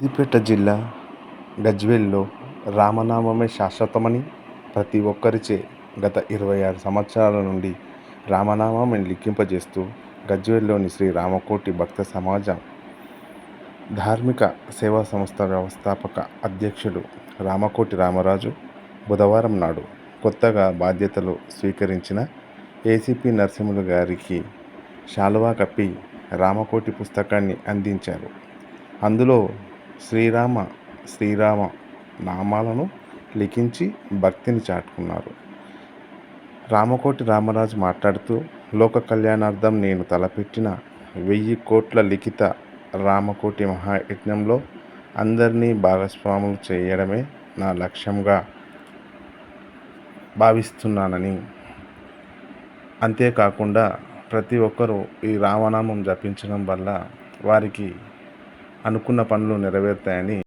సిద్దిపేట జిల్లా గజ్వేల్లో రామనామమే శాశ్వతమని ప్రతి ఒక్కరిచే గత ఇరవై ఆరు సంవత్సరాల నుండి రామనామాన్ని లిఖింపజేస్తూ గజ్వేల్లోని శ్రీ రామకోటి భక్త సమాజం ధార్మిక సేవా సంస్థ వ్యవస్థాపక అధ్యక్షులు రామకోటి రామరాజు బుధవారం నాడు కొత్తగా బాధ్యతలు స్వీకరించిన ఏసీపీ నరసింహులు గారికి శాలువా కప్పి రామకోటి పుస్తకాన్ని అందించారు. అందులో శ్రీరామ శ్రీరామ నామాలను లిఖించి భక్తిని చాటుకున్నారు. రామకోటి రామరాజు మాట్లాడుతూ లోక కళ్యాణార్థం నేను తలపెట్టిన వెయ్యి కోట్ల లిఖిత రామకోటి మహాయజ్ఞంలో అందరినీ భాగస్వాములు చేయడమే నా లక్ష్యంగా భావిస్తున్నానని. అంతేకాకుండా ప్రతి ఒక్కరూ ఈ రామనామం జపించడం వల్ల వారికి అనుకున్న పనులు నెరవేరుతాయని